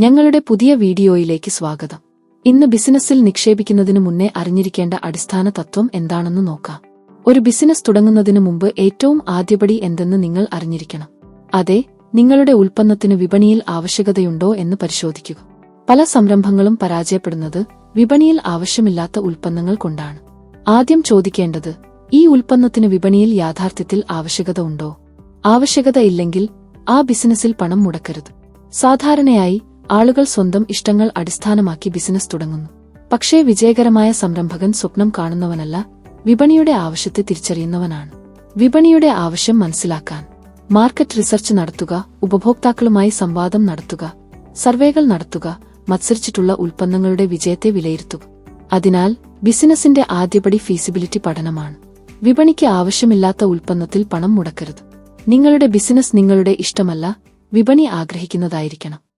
ഞങ്ങളുടെ പുതിയ വീഡിയോയിലേക്ക് സ്വാഗതം. ഇന്ന് ബിസിനസ്സിൽ നിക്ഷേപിക്കുന്നതിനു മുന്നേ അറിഞ്ഞിരിക്കേണ്ട അടിസ്ഥാന തത്വം എന്താണെന്ന് നോക്കാം. ഒരു ബിസിനസ് തുടങ്ങുന്നതിനു മുമ്പ് ഏറ്റവും ആദ്യപടി എന്തെന്ന് നിങ്ങൾ അറിഞ്ഞിരിക്കണം. അതെ നിങ്ങളുടെ ഉൽപ്പന്നത്തിന് വിപണിയിൽ ആവശ്യകതയുണ്ടോ എന്ന് പരിശോധിക്കുക. പല സംരംഭങ്ങളും പരാജയപ്പെടുന്നത് വിപണിയിൽ ആവശ്യമില്ലാത്ത ഉൽപ്പന്നങ്ങൾ കൊണ്ടാണ്. ആദ്യം ചോദിക്കേണ്ടത് ഈ ഉൽപ്പന്നത്തിന് വിപണിയിൽ യാഥാർത്ഥ്യത്തിൽ ആവശ്യകത ഉണ്ടോ? ആവശ്യകത ഇല്ലെങ്കിൽ ആ ബിസിനസ്സിൽ പണം മുടക്കരുത്. സാധാരണയായി ആളുകൾ സ്വന്തം ഇഷ്ടങ്ങൾ അടിസ്ഥാനമാക്കി ബിസിനസ് തുടങ്ങുന്നു. പക്ഷേ വിജയകരമായ സംരംഭകൻ സ്വപ്നം കാണുന്നവനല്ല വിപണിയുടെ ആവശ്യത്തെ തിരിച്ചറിയുന്നവനാണ്. വിപണിയുടെ ആവശ്യം മനസ്സിലാക്കാൻ മാർക്കറ്റ് റിസർച്ച് നടത്തുക ഉപഭോക്താക്കളുമായി സംവാദം നടത്തുക സർവേകൾ നടത്തുക മത്സരിച്ചിട്ടുള്ള ഉൽപ്പന്നങ്ങളുടെ വിജയത്തെ വിലയിരുത്തുക. അതിനാൽ ബിസിനസിന്റെ ആദ്യപടി ഫീസിബിലിറ്റി പഠനമാണ്. വിപണിക്ക് ആവശ്യമില്ലാത്ത ഉൽപ്പന്നത്തിൽ പണം മുടക്കരുത്. നിങ്ങളുടെ ബിസിനസ് നിങ്ങളുടെ ഇഷ്ടമല്ല വിപണി ആഗ്രഹിക്കുന്നതായിരിക്കണം.